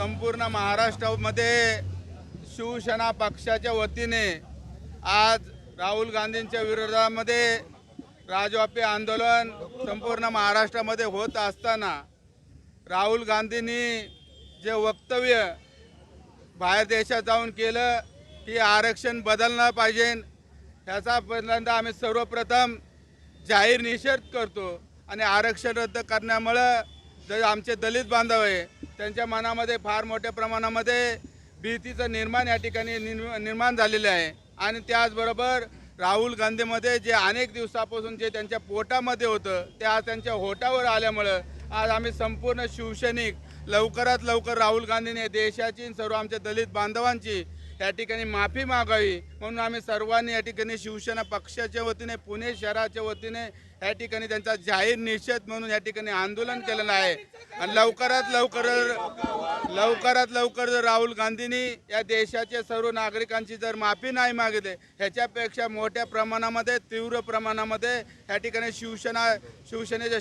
संपूर्ण महाराष्ट्रामध्ये शिवसेना पक्षाच्या वतीने आज राहुल गांधींच्या विरोधामध्ये राजव्यापी आंदोलन संपूर्ण महाराष्ट्रामध्ये होत असताना राहुल गांधींनी जे वक्तव्य बाहेर देशात जाऊन केलं की आरक्षण बदललं पाहिजे ह्याचा पहिल्यांदा आम्ही सर्वप्रथम जाहीर निषेध करतो. आणि आरक्षण रद्द करण्यामुळं जे आमचे दलित बांधव आहे त्यांच्या मनामध्ये फार मोठ्या प्रमाणामध्ये भीतीचं निर्माण या ठिकाणी निर्माण झालेलं आहे. आणि त्याचबरोबर राहुल गांधीमध्ये जे अनेक दिवसापासून जे त्यांच्या पोटामध्ये होतं ते आज त्यांच्या होटावर आल्यामुळं आज आम्ही संपूर्ण शिवसैनिक लवकरात लवकर राहुल गांधीने देशाची सर्व आमच्या दलित बांधवांची त्या ठिकाणी माफी मागावी. म्हणून आम्ही सर्वांनी या ठिकाणी शिवसेना पक्षाच्या वतीने पुणे शहराच्या वतीने या ठिकाणी त्यांचा जाहीर निषेध म्हणून या ठिकाणी आंदोलन केलेलं आहे. आणि लवकरात लवकर लवकरात लवकर जर राहुल गांधींनी या देशाच्या सर्व नागरिकांची जर माफी नाही मागितली ह्याच्यापेक्षा मोठ्या प्रमाणामध्ये तीव्र प्रमाणामध्ये या ठिकाणी शिवसेना शिवसेनेचे